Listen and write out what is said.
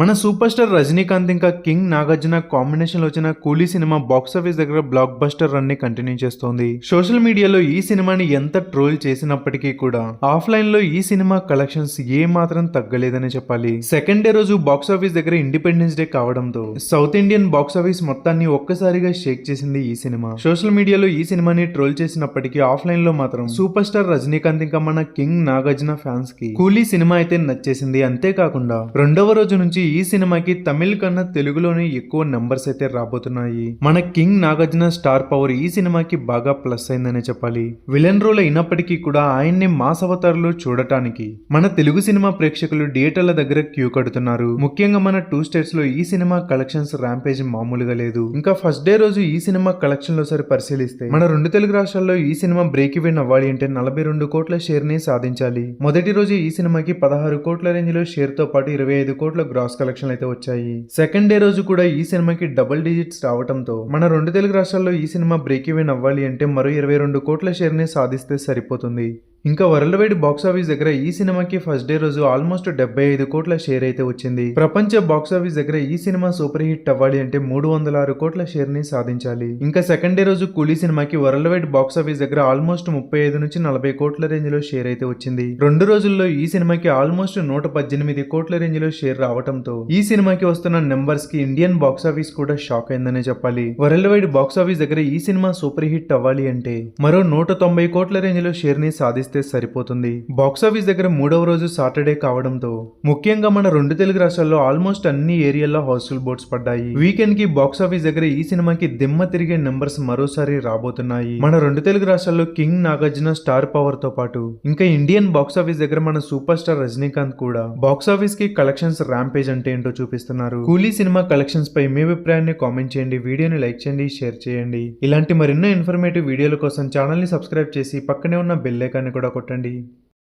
మన super star Rajinikanth ఇంకా king Nagarjuna కాంబినేషన్లో వచ్చిన కూలీ సినిమా బాక్స్ ఆఫీస్ దగ్గర బ్లాక్ బస్టర్ రన్ని కంటిన్యూ చేస్తోంది. సోషల్ మీడియాలో ఈ సినిమాని ఎంత ట్రోల్ చేసినప్పటికీ కూడా ఆఫ్లైన్లో ఈ సినిమా కలెక్షన్స్ ఏ మాత్రం తగ్గలేదని చెప్పాలి. సెకండ్ డే రోజు బాక్స్ ఆఫీస్ దగ్గర ఇండిపెండెన్స్ డే కావడంతో సౌత్ ఇండియన్ బాక్స్ ఆఫీస్ మొత్తాన్ని ఒక్కసారిగా షేక్ చేసింది ఈ సినిమా. సోషల్ మీడియాలో ఈ సినిమాని ట్రోల్ చేసినప్పటికీ ఆఫ్లైన్లో మాత్రం సూపర్ స్టార్ రజనీకాంత్ ఇంకా మన కింగ్ నాగార్జున ఫ్యాన్స్కి కూలీ సినిమా అయితే నచ్చేసింది. అంతేకాకుండా రెండవ రోజు నుంచి ఈ సినిమాకి తమిళ్ కన్నా తెలుగులోనే ఎక్కువ నెంబర్స్ అయితే రాబోతున్నాయి. మన కింగ్ నాగార్జున స్టార్ పవర్ ఈ సినిమాకి బాగా ప్లస్ అయిందనే చెప్పాలి. విలన్ రోల్ అయినప్పటికీ కూడా ఆయన్ని మాస్ అవతారంలో చూడటానికి మన తెలుగు సినిమా ప్రేక్షకులు థియేటర్ల దగ్గర క్యూ కడుతున్నారు. ముఖ్యంగా మన టూ స్టేట్స్లో ఈ సినిమా కలెక్షన్స్ ర్యాంపేజ్ మామూలుగా లేదు. ఇంకా ఫస్ట్ డే రోజు ఈ సినిమా కలెక్షన్లో సరి పరిశీలిస్తే మన రెండు తెలుగు రాష్ట్రాల్లో ఈ సినిమా బ్రేక్ ఈవెన్ అవ్వాలి అంటే నలభై రెండు కోట్ల షేర్ని సాధించాలి. మొదటి రోజు ఈ సినిమాకి పదహారు కోట్ల రేంజ్లో షేర్తో పాటు ఇరవై ఐదు కోట్ల గ్రాస్ కలెక్షన్ అయితే వచ్చాయి. సెకండ్ డే రోజు కూడా ఈ సినిమాకి డబుల్ డిజిట్స్ రావడంతో మన రెండు తెలుగు రాష్ట్రాల్లో ఈ సినిమా బ్రేక్ ఈవెన్ అవ్వాలి అంటే మరో ఇరవై రెండు కోట్ల షేర్ని సాధిస్తే సరిపోతుంది. ఇంకా వరల్డ్ వైడ్ బాక్స్ ఆఫీస్ దగ్గర ఈ సినిమాకి ఫస్ట్ డే రోజు ఆల్మోస్ట్ డెబ్బై ఐదు కోట్ల షేర్ అయితే వచ్చింది. ప్రపంచ బాక్స్ ఆఫీస్ దగ్గర ఈ సినిమా సూపర్ హిట్ అవ్వాలి అంటే మూడు వందల ఆరు కోట్ల షేర్ని సాధించాలి. ఇంకా సెకండ్ డే రోజు కూలీ సినిమాకి వరల్డ్ వైడ్ బాక్స్ ఆఫీస్ దగ్గర ఆల్మోస్ట్ ముప్పై ఐదు నుంచి నలభై కోట్ల రేంజ్లో షేర్ అయితే వచ్చింది. రెండు రోజుల్లో ఈ సినిమాకి ఆల్మోస్ట్ నూట పద్దెనిమిది కోట్ల రేంజ్లో షేర్ రావడంతో ఈ సినిమాకి వస్తున్న నెంబర్స్కి ఇండియన్ బాక్స్ ఆఫీస్ కూడా షాక్ అయిందనే చెప్పాలి. వరల్డ్ వైడ్ బాక్స్ ఆఫీస్ దగ్గర ఈ సినిమా సూపర్ హిట్ అవ్వాలి అంటే మరో నూట తొంభై కోట్ల రేంజ్లో షేర్ని సాధిస్తే సరిపోతుంది. బాక్స్ ఆఫీస్ దగ్గర మూడవ రోజు సాటర్డే కావడంతో ముఖ్యంగా మన రెండు తెలుగు రాష్ట్రాల్లో ఆల్మోస్ట్ అన్ని ఏరియాల్లో హౌస్ఫుల్ బోర్డ్స్ పడ్డాయి. వీకెండ్కి బాక్స్ ఆఫీస్ దగ్గర ఈ సినిమాకి దిమ్మ తిరిగే నెంబర్స్ మరోసారి రాబోతున్నాయి. మన రెండు తెలుగు రాష్ట్రాల్లో కింగ్ నాగార్జున స్టార్ పవర్తో పాటు ఇంకా ఇండియన్ బాక్స్ ఆఫీస్ దగ్గర మన సూపర్ స్టార్ రజనీకాంత్ కూడా బాక్స్ ఆఫీస్కి కలెక్షన్స్ ర్యాంపేజ్ అంటే ఏంటో చూపిస్తున్నారు. కూలీ సినిమా కలెక్షన్స్ పై మీ అభిప్రాయాన్ని కామెంట్ చేయండి వీడియోని లైక్ చేయండి షేర్ చేయండి. ఇలాంటి మరెన్నో ఇన్ఫర్మేటివ్ వీడియోల కోసం ఛానల్ని సబ్స్క్రైబ్ చేసి పక్కనే ఉన్న బెల్ ఐకాన్ని కూడా కొట్టండి.